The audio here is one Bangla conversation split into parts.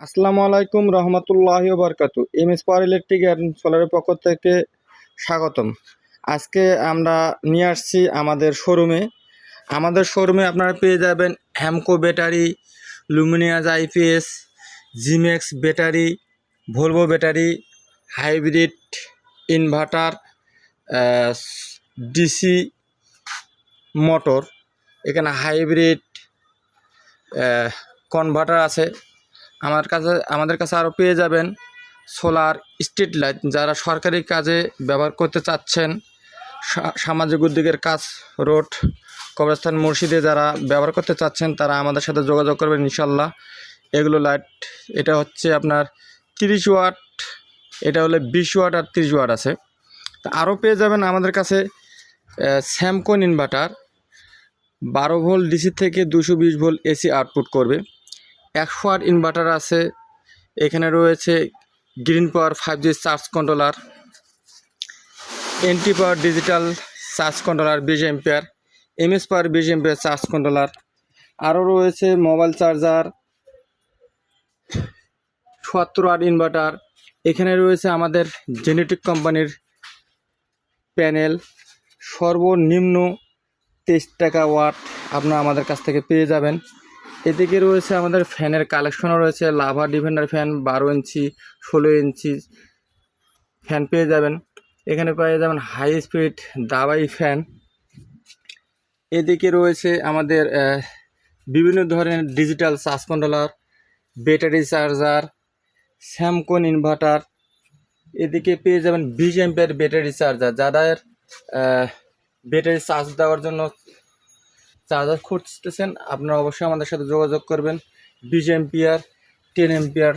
আসসালামু আলাইকুম রহমতুল্লাহ বরকাতু M S power electric and সোলারের পক্ষ থেকে স্বাগতম। আজকে আমরা নিয়ে আসছি আমাদের শোরুমে। আমাদের শোরুমে আপনারা পেয়ে যাবেন Hamko battery Luminous IPS Zimax battery Volvo battery hybrid inverter DC motor এখানে হাইব্রিড কনভার্টার আছে। আমার কাছে, আমাদের কাছে আরও পেয়ে যাবেন সোলার স্ট্রিট লাইট যারা সরকারি কাজে ব্যবহার করতে চাচ্ছেন। সামাজিক উদ্যোগের কাজ, রোড, কবরস্থান, মসজিদে যারা ব্যবহার করতে চাচ্ছেন, তারা আমাদের সাথে যোগাযোগ করবেন ইনশাল্লাহ এগুলো লাইট, এটা হচ্ছে আপনার তিরিশ ওয়াট, এটা হলে বিশ ওয়াট আর তিরিশ ওয়াট আছে। তা আরও পেয়ে যাবেন আমাদের কাছে স্যামকন ইনভার্টার বারো ভোল্ট ডিসি থেকে দুশো বিশ ভোল্ট এসি আউটপুট করবে। একশো আট ইনভার্টার আছে। এখানে রয়েছে green power five G charge controller NT power digital charge controller বিশ এম্পিয়ার এমএস পাওয়ার বিশ এম্পিয়ার চার্জ কন্ট্রোলার আরও রয়েছে মোবাইল চার্জার সত্তর আট ইনভার্টার এখানে রয়েছে আমাদের জেনেটিক কোম্পানির প্যানেল সর্বনিম্ন তেইশ টাকা ওয়াট আপনারা আমাদের কাছ থেকে পেয়ে যাবেন। এদিকে রয়েছে আমাদের ফ্যানের কালেকশনও রয়েছে লাভা ডিফেন্ডার ফ্যান বারো ইঞ্চি, ষোলো ইঞ্চি ফ্যান পেয়ে যাবেন। এখানে পেয়ে যাবেন হাই স্পিড দাবাই ফ্যান এদিকে রয়েছে আমাদের বিভিন্ন ধরনের digital charge controller battery charger Samcon inverter এদিকে পেয়ে যাবেন বিশ এম্পের ব্যাটারি চার্জার যাদের ব্যাটারি চার্জ দেওয়ার জন্য চার্জার খুঁজতেছেন, আপনারা অবশ্যই আমাদের সাথে যোগাযোগ করবেন। বিশ ampere ten ampere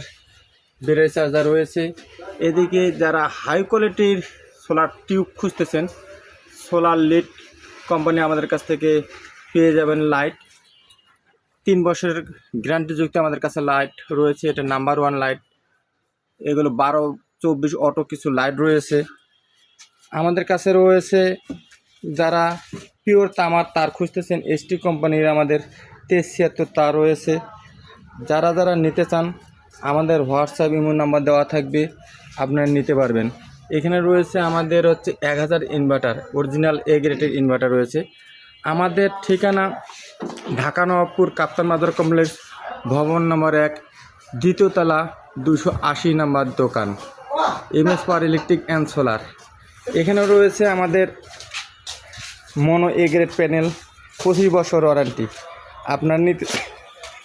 battery charger রয়েছে। এদিকে যারা হাই কোয়ালিটির সোলার টিউব খুঁজতেছেন সোলার লিড কোম্পানি আমাদের কাছ থেকে পেয়ে যাবেন লাইট তিন বছরের গ্যারান্টিযুক্ত আমাদের কাছে লাইট রয়েছে, এটা নাম্বার ওয়ান লাইট এগুলো বারো, চব্বিশ অটো কিছু লাইট রয়েছে। আমাদের কাছে রয়েছে যারা পিওর তামার তার খুঁজতেছেন এসটি কোম্পানির আমাদের তেইশ ছিয়াত্তর তার রয়েছে। যারা যারা নিতে চান, আমাদের হোয়াটসঅ্যাপ ইমো নাম্বার দেওয়া থাকবে, আপনারা নিতে পারবেন। এখানে রয়েছে আমাদের হচ্ছে এক হাজার ইনভার্টার অরিজিনাল এ গ্রেডের ইনভার্টার রয়েছে। আমাদের ঠিকানা ঢাকা নবাবপুর, কাপ্তান মাদার কমপ্লেক্স, ভবন নম্বর এক দ্বিতীয়তলা দুশো আশি নাম্বার দোকান। M S power electric and solar. এখানে রয়েছে আমাদের মনো এ গ্রেড প্যানেল পঁচিশ বছর ওয়ারেন্টি। আপনার নিতে